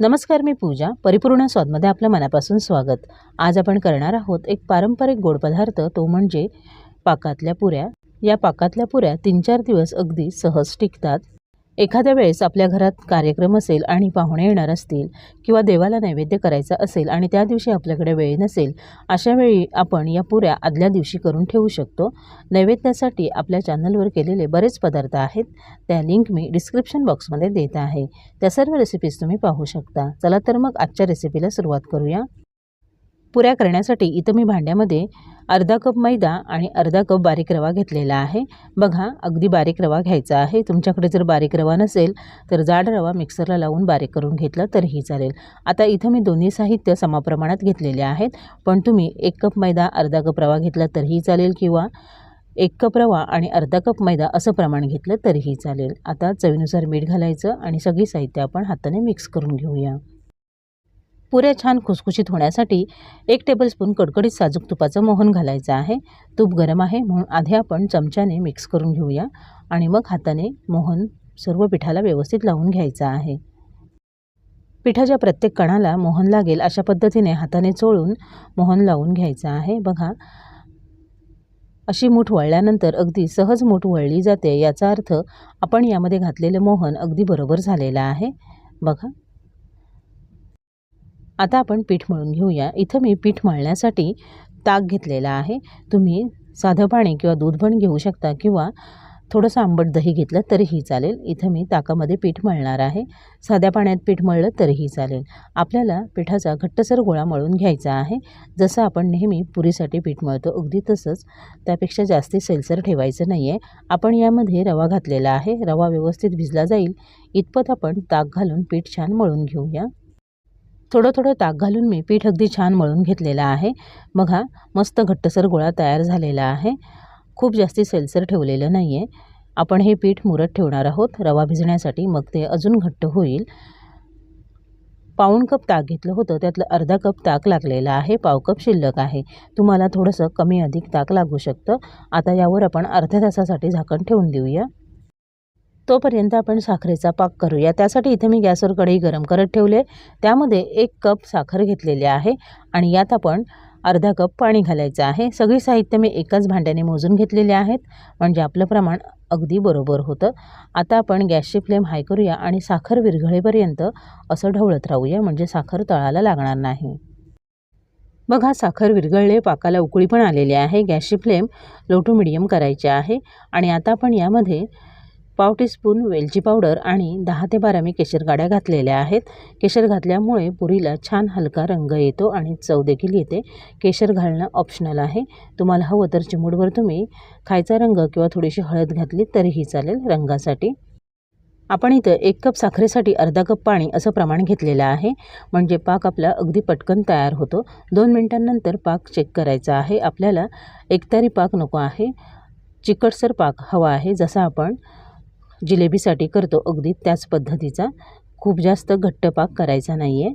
नमस्कार मी पूजा. परिपूर्ण स्वादमध्ये आपलं मनापासून स्वागत. आज आपण करणार आहोत एक पारंपरिक गोड पदार्थ तो म्हणजे पाकातल्या पुऱ्या. या पाकातल्या पुऱ्या तीन चार दिवस अगदी सहज टिकतात. एखाद्या वेळेस आपल्या घरात कार्यक्रम असेल आणि पाहुणे येणार असतील किंवा देवाला नैवेद्य करायचा असेल आणि त्या दिवशी आपल्याकडे वेळ नसेल अशा वेळी आपण या पुऱ्या आदल्या दिवशी करून ठेवू शकतो. नैवेद्यासाठी आपल्या चॅनलवर केलेले बरेच पदार्थ आहेत. त्या लिंक मी डिस्क्रिप्शन बॉक्समध्ये देत आहे. त्या सर्व रेसिपीज तुम्ही पाहू शकता. चला तर मग आजच्या रेसिपीला सुरुवात करूया. पुऱ्या करण्यासाठी इथं मी भांड्यामध्ये अर्धा कप मैदा आणि अर्धा कप बारीक रवा घेतलेला आहे. बघा अगदी बारीक रवा घ्यायचा आहे. तुमच्याकडे जर बारीक रवा नसेल तर जाड रवा मिक्सरला लावून बारीक करून घेतला तरीही चालेल. आता इथं मी दोन्ही साहित्य समाप्रमाणात घेतलेले आहेत. पण तुम्ही एक कप मैदा अर्धा कप रवा घेतला तरीही चालेल किंवा एक कप रवा आणि अर्धा कप मैदा असं प्रमाण घेतलं तरीही चालेल. आता चवीनुसार मीठ घालायचं आणि सगळी साहित्य आपण हाताने मिक्स करून घेऊया. पुऱ्या छान खुसखुशीत होण्यासाठी एक टेबलस्पून कडकडीत साजूक तुपाचं मोहन घालायचं आहे. तूप गरम आहे म्हणून आधी आपण चमच्याने मिक्स करून घेऊया आणि मग हाताने मोहन सर्व पिठाला व्यवस्थित लावून घ्यायचं आहे. पिठाच्या प्रत्येक कणाला मोहन लागेल अशा पद्धतीने हाताने चोळून मोहन लावून घ्यायचं आहे. बघा अशी मूठ वळल्यानंतर अगदी सहज मूठ वळली जाते. याचा अर्थ आपण यामध्ये घातलेलं मोहन अगदी बरोबर झालेलं आहे. बघा आता आपण पीठ मळून घेऊया. इथं मी पीठ मळण्यासाठी ताक घेतलेला आहे. तुम्ही साधं पाणी किंवा दूध पण घेऊ शकता किंवा थोडंसं आंबट दही घेतलं तरीही चालेल. इथं मी ताकामध्ये पीठ मळणार आहे. साध्या पाण्यात पीठ मळलं तरीही चालेल. आपल्याला पिठाचा घट्टसर गोळा मळून घ्यायचा आहे. जसं आपण नेहमी पुरीसाठी पीठ मळतो अगदी तसंच त्यापेक्षा जास्ती सेलसर ठेवायचं नाही आहे आपण यामध्ये रवा घातलेला आहे. रवा व्यवस्थित भिजला जाईल. इतपत आपण ताक घालून पीठ छान मळून घेऊया. थोडं थोडं ताक घालून मी पीठ अगदी छान मळून घेतलेलं आहे. बघा मस्त घट्टसर गोळा तयार झालेला आहे. खूप जास्ती सेलसर ठेवलेलं नाही आहे आपण हे पीठ मुरत ठेवणार आहोत. रवा भिजण्यासाठी मग ते अजून घट्ट होईल. पाऊण कप ताक घेतलं होतं. त्यातलं अर्धा कप ताक लागलेलं आहे. पाव कप शिल्लक आहे. तुम्हाला थोडंसं कमी अधिक ताक लागू शकतं. आता यावर आपण अर्ध्या तासासाठी झाकण ठेवून देऊया. तोपर्यंत आपण साखरेचा पाक करूया. त्यासाठी इथे मी गॅसवर कढई गरम करत ठेवले. त्यामध्ये एक कप साखर घेतलेली आहे आणि यात आपण अर्धा कप पाणी घालायचं आहे. सगळी साहित्य मी एकाच भांड्याने मोजून घेतलेले आहेत. म्हणजे आपलं प्रमाण अगदी बरोबर होतं. आता आपण गॅसची फ्लेम हाय करूया आणि साखर विरघळेपर्यंत असं ढवळत राहूया. म्हणजे साखर तळाला लागणार नाही. बघा साखर विरघळले पाकाला उकळी पण आलेली आहे. गॅसची फ्लेम लो टू मिडियम करायची आहे. आणि आता आपण यामध्ये पाव टीस्पून वेलची पावडर आणि दहा ते बारा मी केशर गाड्या घातलेल्या आहेत. केशर घातल्यामुळे पुरीला छान हलका रंग येतो आणि चव देखील येते. केशर घालणं ऑप्शनल आहे. तुम्हाला हवं तर चिमूडवर तुम्ही खायचा रंग किंवा थोडीशी हळद घातली तरीही चालेल रंगासाठी. आपण इथं एक कप साखरेसाठी अर्धा कप पाणी असं प्रमाण घेतलेलं आहे. म्हणजे पाक आपला अगदी पटकन तयार होतो. दोन मिनटांनंतर पाक चेक करायचा आहे. आपल्याला एकतारी पाक नको आहे. चिकटसर पाक हवा आहे. जसा आपण जिलेबीसाठी करतो. अगदी त्याच पद्धतीचा खूप जास्त घट्ट पाक करायचा नाही आहे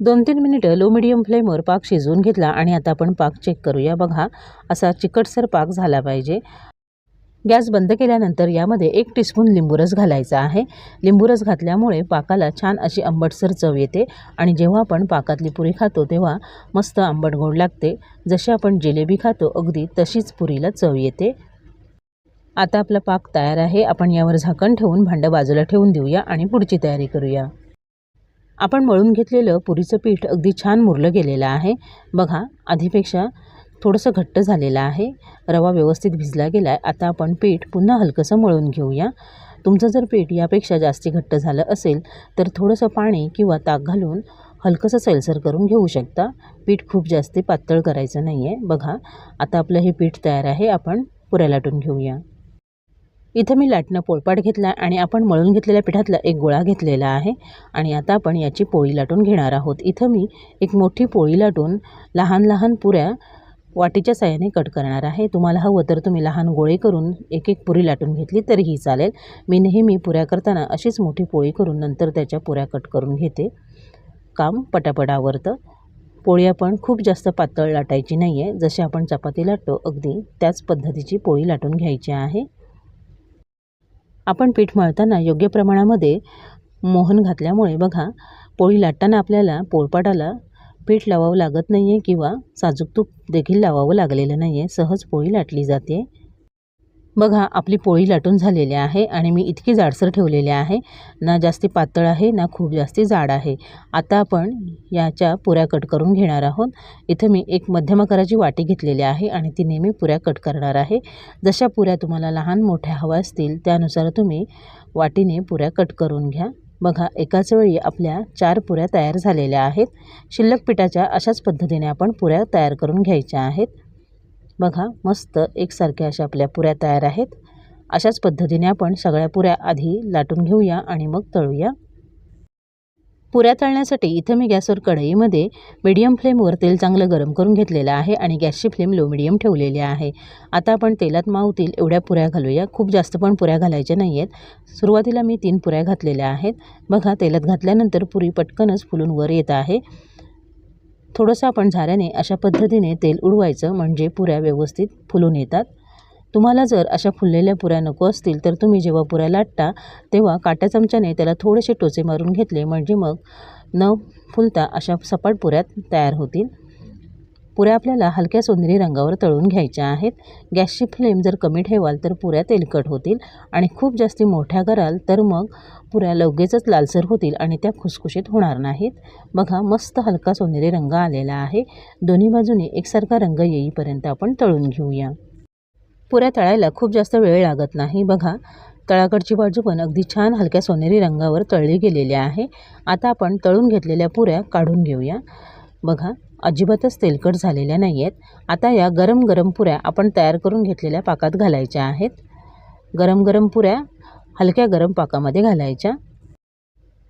दोन तीन मिनिटं लो मिडियम फ्लेमवर पाक शिजवून घेतला आणि आता आपण पाक चेक करूया. बघा असा चिकटसर पाक झाला पाहिजे. गॅस बंद केल्यानंतर यामध्ये एक टीस्पून लिंबूरस घालायचा आहे. लिंबूरस घातल्यामुळे पाकाला छान अशी आंबटसर चव येते आणि जेव्हा आपण पाकातली पुरी खातो तेव्हा मस्त आंबट गोड लागते. जशी आपण जिलेबी खातो अगदी तशीच पुरीला चव येते. आता आपला पाक तयार आहे. आपण यावर झाकण ठेवून भांडं बाजूला ठेवून देऊया आणि पुढची तयारी करूया. आपण मळून घेतलेलं पुरीचं पीठ अगदी छान मुरलं गेलेलं आहे. बघा आधीपेक्षा थोडंसं घट्ट झालेलं आहे. रवा व्यवस्थित भिजला गेला आहे आता आपण पीठ पुन्हा हलकंसं मळून घेऊया. तुमचं जर पीठ यापेक्षा जास्ती घट्ट झालं असेल तर थोडंसं पाणी किंवा ताक घालून हलकंसं सैलसर करून घेऊ शकता. पीठ खूप जास्ती पातळ करायचं नाही आहे बघा आता आपलं हे पीठ तयार आहे. आपण पुऱ्या लाटून घेऊया. इथं मी लाटणं पोळपाट घेतला आणि आपण मळून घेतलेल्या पिठातला एक गोळा घेतलेला आहे. आणि आता आपण याची पोळी लाटून घेणार आहोत. इथं मी एक मोठी पोळी लाटून लहान लहान पुऱ्या वाटीच्या साह्याने कट करणार आहे. तुम्हाला हवं तर तुम्ही लहान गोळे करून एक एक पुरी लाटून घेतली तरीही चालेल. मी नेहमी पुऱ्या करताना अशीच मोठी पोळी करून नंतर त्याच्या पुऱ्या कट करून घेते. काम पटापट आवरतं. पोळी आपण खूप जास्त पातळ लाटायची नाही आहे जशी आपण चपाती लाटतो अगदी त्याच पद्धतीची पोळी लाटून घ्यायची आहे. आपण पीठ मळताना योग्य प्रमाणामध्ये मोहन घातल्यामुळे बघा पोळी लाटताना आपल्याला पोळपाटाला पीठ लावावं लागत नाही आहे किंवा साजूक तूप देखील लावावं लागलेलं नाही आहे सहज पोळी लाटली जाते. बघा आपली पोळी लाटून झालेली आहे आणि मी इतकी जाडसर ठेवलेली आहे. ना जास्ती पातळ आहे ना खूप जास्ती जाड आहे. आता आपण याच्या पुऱ्या कट करून घेणार आहोत. इथं मी एक मध्यम आकाराची वाटी घेतलेली आहे आणि ती नेहमी पुऱ्या कट करणार आहे. जशा पुऱ्या तुम्हाला लहान मोठ्या हव्या असतील त्यानुसार तुम्ही वाटीने पुऱ्या कट करून घ्या. बघा एकाच वेळी आपल्या चार पुऱ्या तयार झालेल्या आहेत. शिल्लक पिठाच्या अशाच पद्धतीने आपण पुऱ्या तयार करून घ्यायच्या आहेत. बघा मस्त एकसारख्या अशा आपल्या पुऱ्या तयार आहेत. अशाच पद्धतीने आपण सगळ्या पुऱ्या आधी लाटून घेऊया आणि मग तळूया. पुऱ्या तळण्यासाठी इथं मी गॅसवर कढईमध्ये मीडियम फ्लेमवर तेल चांगलं गरम करून घेतलेलं आहे आणि गॅसची फ्लेम लो मिडियम ठेवलेली आहे. आता आपण तेलात मावतील एवढ्या पुऱ्या घालूया. खूप जास्त पण पुऱ्या घालायच्या नाही आहेत सुरुवातीला मी तीन पुऱ्या घातलेल्या आहेत. बघा तेलात घातल्यानंतर पुरी पटकनच फुलून वर येत आहे. थोडंसं आपण झाऱ्याने अशा पद्धतीने तेल उडवायचं म्हणजे पुऱ्या व्यवस्थित फुलून येतात. तुम्हाला जर अशा फुललेल्या पुऱ्या नको असतील तर तुम्ही जेव्हा पुऱ्या लाटता तेव्हा काट्या चमच्याने त्याला थोडेसे टोचे मारून घेतले म्हणजे मग न फुलता अशा सपाट पुऱ्यात तयार होतील. पुऱ्या आपल्याला हलक्या सोनेरी रंगावर तळून घ्यायच्या आहेत. गॅसची फ्लेम जर कमी ठेवाल तर पुऱ्या तेलकट होतील आणि खूप जास्ती मोठ्या कराल तर मग पुऱ्या लगेचच लालसर होतील आणि त्या खुसखुशीत होणार नाहीत. बघा मस्त हलका सोनेरी रंग आलेला आहे. दोन्ही बाजूने एकसारखा रंग येईपर्यंत आपण तळून घेऊया. पुऱ्या तळायला खूप जास्त वेळ लागत नाही. बघा तळाकडची बाजू पण अगदी छान हलक्या सोनेरी रंगावर तळली गेलेली आहे. आता आपण तळून घेतलेल्या पुऱ्या काढून घेऊया. बघा अजिबातच तेलकट झालेल्या नाही आहेत आता या गरम गरम पुऱ्या आपण तयार करून घेतलेल्या पाकात घालायच्या आहेत. गरम गरम पुऱ्या हलक्या गरम पाकामध्ये घालायच्या.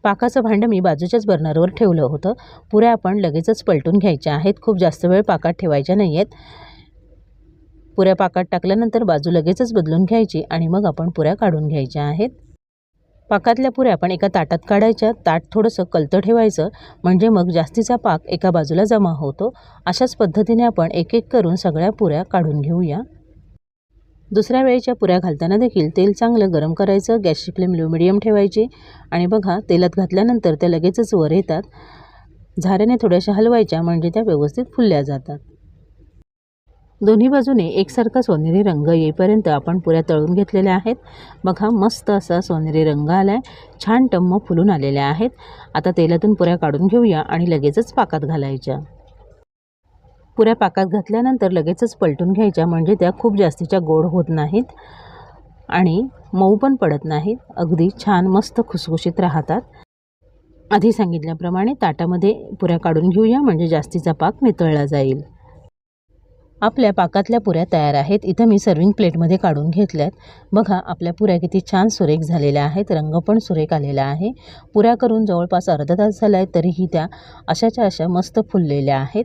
पाकाचं भांडं मी बाजूच्याच बर्नरवर ठेवलं होतं. पुऱ्या आपण लगेचच पलटून घ्यायच्या आहेत. खूप जास्त वेळ पाकात ठेवायच्या नाही आहेत पुऱ्या पाकात टाकल्यानंतर बाजू लगेचच बदलून घ्यायची आणि मग आपण पुऱ्या काढून घ्यायच्या आहेत. पाकातल्या पुऱ्या पण एका ताटात काढायच्या. ताट थोडंसं कलतं ठेवायचं. म्हणजे मग जास्तीचा पाक एका बाजूला जमा होतो. अशाच पद्धतीने आपण एक एक करून सगळ्या पुऱ्या काढून घेऊया. दुसऱ्या वेळेच्या पुऱ्या घालताना देखील तेल चांगलं गरम करायचं. गॅसची फ्लेम लो मिडियम ठेवायची. आणि बघा तेलात घातल्यानंतर त्या लगेचच वर येतात. झाऱ्याने थोड्याशा हलवायच्या. म्हणजे त्या व्यवस्थित फुलल्या जातात. दोन्ही बाजूने एकसारखा सोनेरी रंग येईपर्यंत आपण पुऱ्या तळून घेतलेल्या आहेत. बघा मस्त असा सोनेरी रंग आला आहे छान टम्म फुलून आलेल्या आहेत. आता तेलातून पुऱ्या काढून घेऊया आणि लगेचच पाकात घालायच्या. पुऱ्या पाकात घातल्यानंतर लगेचच पलटून घ्यायच्या म्हणजे त्या खूप जास्तीच्या गोड होत नाहीत आणि मऊ पण पडत नाहीत. अगदी छान मस्त खुसखुशीत राहतात. आधी सांगितल्याप्रमाणे ताटामध्ये पुऱ्या काढून घेऊया म्हणजे जास्तीचा पाक नितळला जाईल. आपल्या पाकातल्या पुऱ्या तयार आहेत. इथं मी सर्विंग प्लेटमध्ये काढून घेतल्यात. बघा आपल्या पुऱ्या किती छान सुरेख झालेल्या आहेत. रंग पण सुरेख आलेला आहे. पुऱ्या करून जवळपास अर्धा तास झाला आहे तरीही त्या अशाच्या अशा मस्त फुललेल्या आहेत.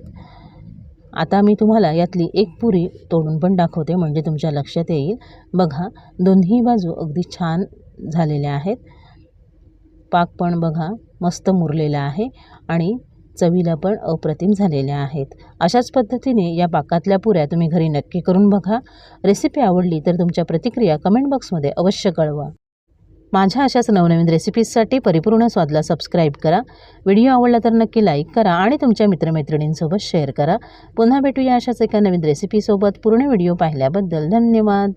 आता मी तुम्हाला यातली एक पुरी तोडून पण दाखवते म्हणजे तुमच्या लक्षात येईल. बघा दोन्ही बाजू अगदी छान झालेल्या आहेत. पाक पण बघा मस्त मुरलेला आहे. आणि चवीला पण अप्रतिम झालेल्या आहेत. अशाच पद्धतीने या पाकातल्या पुऱ्या तुम्ही घरी नक्की करून बघा. रेसिपी आवडली तर तुमच्या प्रतिक्रिया कमेंट बॉक्समध्ये अवश्य कळवा. माझ्या अशाच नवनवीन रेसिपीजसाठी परिपूर्ण स्वादला सबस्क्राईब करा. व्हिडिओ आवडला तर नक्की लाईक करा आणि तुमच्या मित्रमैत्रिणींसोबत शेअर करा. पुन्हा भेटूया अशाच एका नवीन रेसिपीसोबत पूर्ण व्हिडिओ पाहिल्याबद्दल धन्यवाद.